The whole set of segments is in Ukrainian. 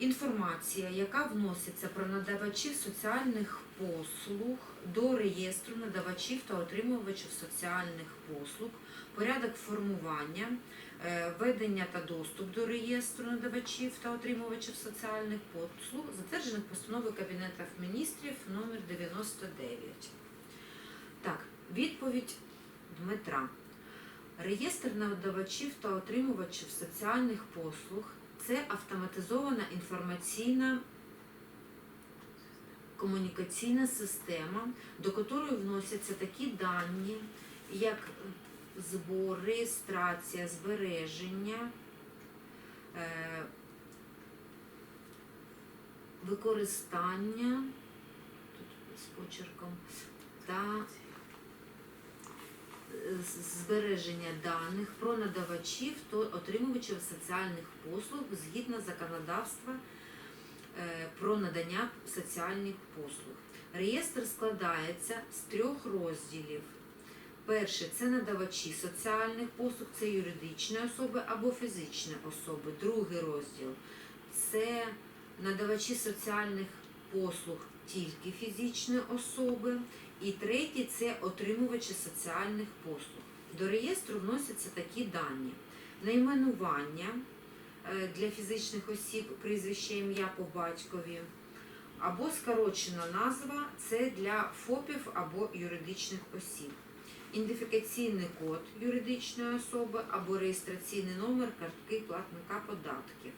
Інформація, яка вноситься про надавачів соціальних послуг до реєстру надавачів та отримувачів соціальних послуг, порядок формування, е, ведення та доступ до реєстру надавачів та отримувачів соціальних послуг, затверджених постановою Кабінету міністрів номер 99. Так, відповідь Дмитра. Реєстр надавачів та отримувачів соціальних послуг це автоматизована інформаційна комунікаційна система, до якої вносяться такі дані, як збор, реєстрація, збереження, е, використання тут з почерком та збереження даних про надавачів та отримувачів соціальних послуг згідно законодавства е, про надання соціальних послуг. Реєстр складається з трьох розділів. Перший це надавачі соціальних послуг, це юридичні особи або фізичні особи. Другий розділ це надавачі соціальних послуг тільки фізичні особи. І третій це отримувачі соціальних послуг. До реєстру вносяться такі дані: найменування е, для фізичних осіб, прізвище ім'я по батькові, або скорочена назва це для ФОПів або юридичних осіб. Ідентифікаційний код юридичної особи або реєстраційний номер картки платника податків.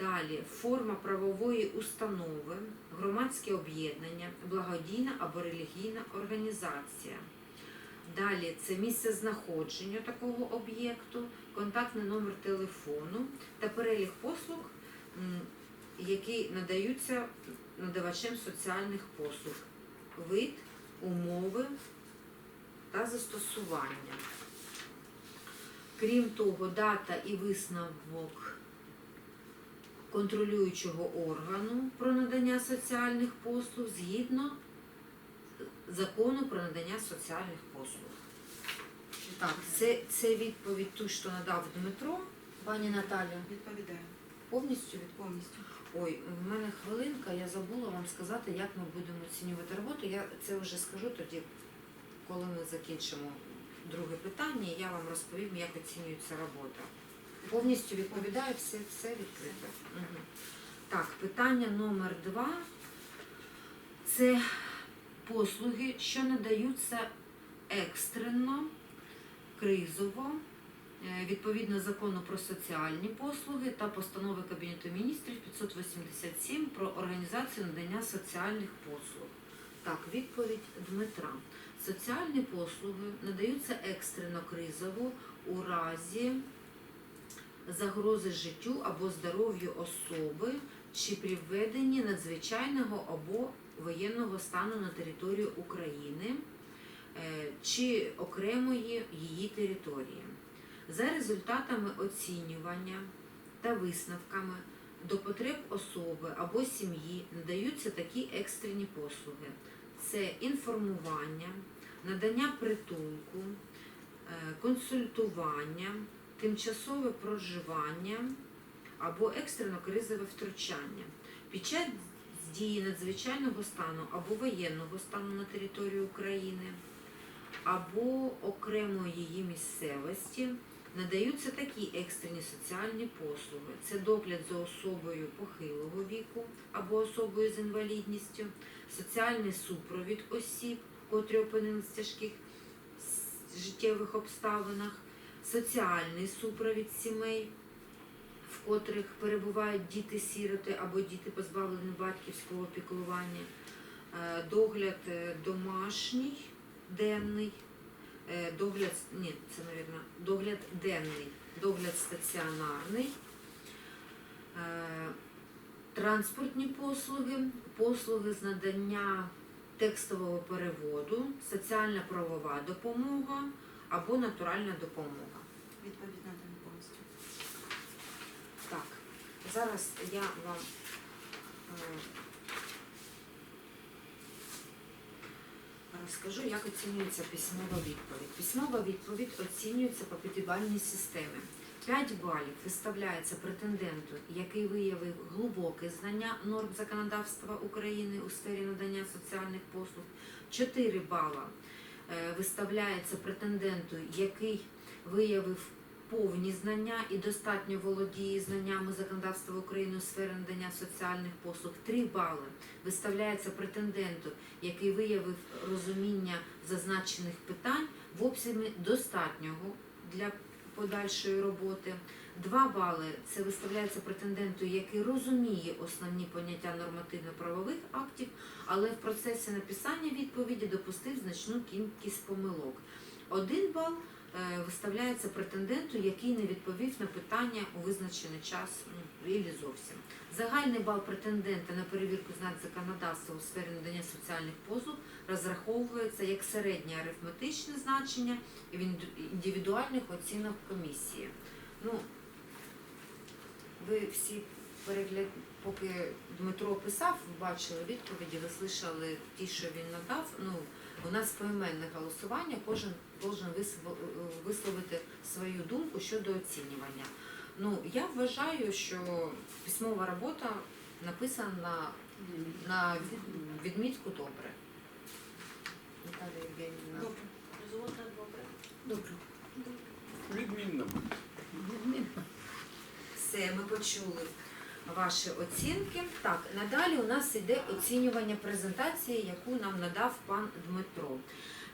Далі форма правової установи, громадське об'єднання, благодійна або релігійна організація. Далі це місце знаходження такого об'єкту, контактний номер телефону та перелік послуг, які надаються надавачем соціальних послуг, вид, умови та застосування. Крім того, дата і висновок контролюючого органу про надання соціальних послуг згідно закону про надання соціальних послуг. Так, це, це відповідь ту, що надав Дмитро. Пані Наталя, Відповідаю повністю від повністю. Ой, в мене хвилинка, я забула вам сказати, як ми будемо оцінювати роботу. Я це вже скажу тоді, коли ми закінчимо друге питання, я вам розповім, як оцінюється робота. Повністю відповідаю, все, все відкрите. Так, питання номер два. Це послуги, що надаються екстрено, кризово, е, відповідно закону про соціальні послуги та постанови Кабінету міністрів 587 про організацію надання соціальних послуг. Так, відповідь Дмитра. Соціальні послуги надаються екстрено кризово у разі загрози життю або здоров'ю особи чи при введенні надзвичайного або воєнного стану на територію України е, чи окремої її території. За результатами оцінювання та висновками до потреб особи або сім'ї надаються такі екстрені послуги: це інформування, надання притулку, е, консультування, тимчасове проживання або екстрено кризове втручання. Під час дії надзвичайного стану або воєнного стану на території України або окремої її місцевості надаються такі екстрені соціальні послуги: це догляд за особою похилого віку або особою з інвалідністю, соціальний супровід осіб, котрі опинилися в тяжких життєвих обставинах, соціальний супровід сімей, в котрих перебувають діти-сіроти або діти позбавлені батьківського піклування, е, догляд е, домашній, денний, е, догляд, ні, це, мабуть, догляд денний, догляд стаціонарний, транспортні послуги, послуги з надання текстового переводу, соціальна правова допомога або натуральна допомога. Відповідь надана повністю. Так, зараз я вам е, розкажу, як оцінюється письмова відповідь. Письмова відповідь оцінюється по п'ятибальній системі. 5 балів виставляється претенденту, який виявив глибоке знання норм законодавства України у сфері надання соціальних послуг. 4 бала виставляється претенденту, який виявив повні знання і достатньо володіє знаннями законодавства України у сфері надання соціальних послуг. 3 бали виставляється претенденту, який виявив розуміння зазначених питань в обсязі достатнього для подальшої роботи. Два бали це виставляється претенденту, який розуміє основні поняття нормативно-правових актів, але в процесі написання відповіді допустив значну кількість помилок. Один бал е, виставляється претенденту, який не відповів на питання у визначений час ну, і зовсім. Загальний бал претендента на перевірку знань законодавства у сфері надання соціальних послуг розраховується як середнє арифметичне значення в індивідуальних оцінок комісії. Ну, ви всі перегляд, поки Дмитро писав, бачили відповіді, ви слышали ті, що він надав. Ну, у нас поіменне голосування, кожен должен висловити свою думку щодо оцінювання. Ну, я вважаю, що письмова робота написана на, на відмітку добре. Наталія Євгенівна. Добре. Золота добре. Добре. Відмінно. Все, ми почули ваші оцінки. Так, надалі у нас іде оцінювання презентації, яку нам надав пан Дмитро.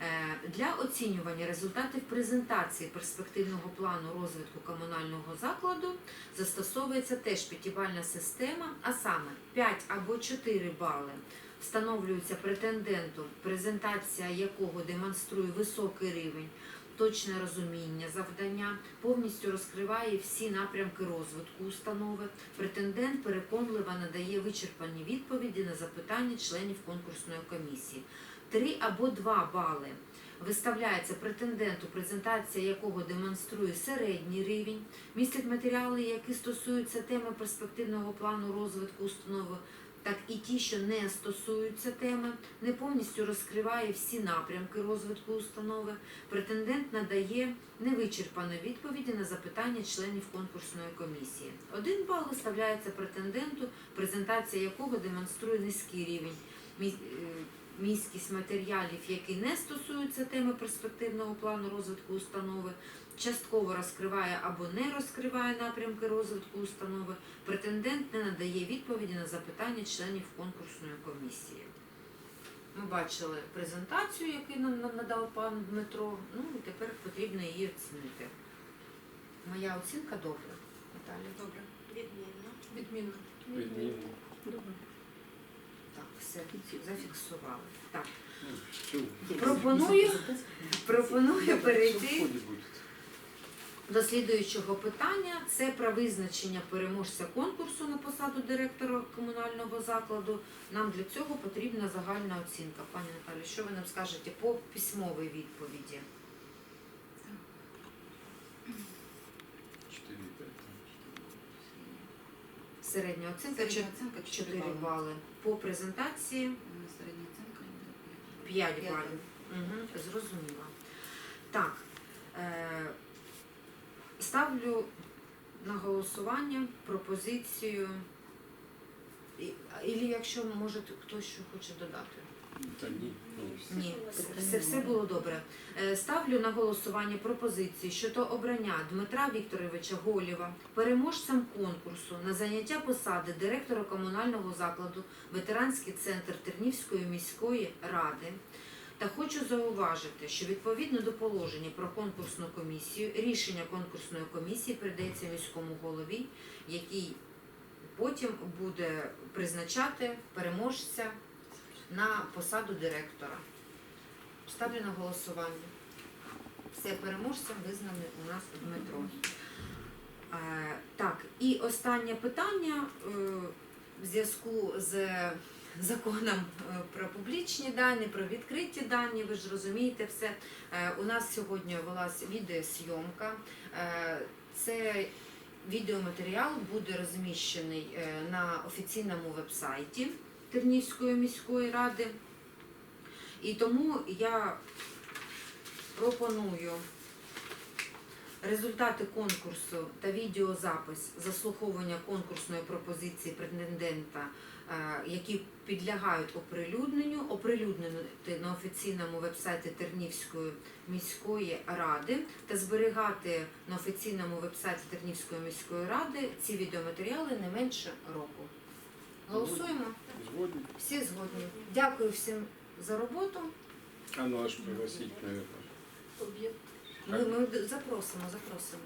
Е, Для оцінювання результатів презентації перспективного плану розвитку комунального закладу застосовується теж п'ятибальна система, а саме 5 або 4 бали встановлюється претенденту, презентація якого демонструє високий рівень точне розуміння завдання, повністю розкриває всі напрямки розвитку установи. Претендент переконливо надає вичерпані відповіді на запитання членів конкурсної комісії. Три або два бали виставляється претенденту, презентація якого демонструє середній рівень, містить матеріали, які стосуються теми перспективного плану розвитку установи, так і ті, що не стосуються теми, не повністю розкриває всі напрямки розвитку установи. Претендент надає невичерпану відповіді на запитання членів конкурсної комісії. Один бал виставляється претенденту, презентація якого демонструє низький рівень е, міськість матеріалів, які не стосуються теми перспективного плану розвитку установи, частково розкриває або не розкриває напрямки розвитку установи. Претендент не надає відповіді на запитання членів конкурсної комісії. Ми бачили презентацію, яку нам надав пан Дмитро. Ну і тепер потрібно її оцінити. Моя оцінка добра. Наталя. Добре. Відмінно. Відмінно. Відмінно. Добре. Так, все зафіксували. Так, Ну, пропоную, пропоную перейти. До слідуючого питання це про визначення переможця конкурсу на посаду директора комунального закладу. Нам для цього потрібна загальна оцінка. Пані Наталі, що ви нам скажете по письмовій відповіді? Чотири, п'ять, Середня оцінка Середня оцінка 4 4 бали. По презентації Е, Середня оцінка йде 5 П'ять. балів. Угу, зрозуміло. Так, е, ставлю на голосування пропозицію. І, і якщо може хтось що хоче додати. Ні, все, все було добре. Е, Ставлю на голосування пропозиції щодо обрання Дмитра Вікторовича Голєва переможцем конкурсу на заняття посади директора комунального закладу Ветеранський центр Тернівської міської ради. Та хочу зауважити, що відповідно до положення про конкурсну комісію, рішення конкурсної комісії передається міському голові, який потім буде призначати переможця на посаду директора. Ставлю на голосування. Все переможцем визнаний у нас Дмитро. Е, так, і останнє питання е, в зв'язку з законом е, про публічні дані, про відкриті дані, ви ж розумієте все. У нас сьогодні велась відеосйомка. Це відеоматеріал буде розміщений на офіційному вебсайті Тернівської міської ради. І тому я пропоную Результати конкурсу та відеозапис заслуховування конкурсної пропозиції претендента, е, які підлягають оприлюдненню, оприлюднити на офіційному вебсайті Тернівської міської ради та зберігати на офіційному вебсайті Тернівської міської ради ці відеоматеріали не менше року. Голосуємо. Згодні. Всі згодні. Дякую всім за роботу. А ну аж пригласить, наверное. Ми запросимо, запросимо.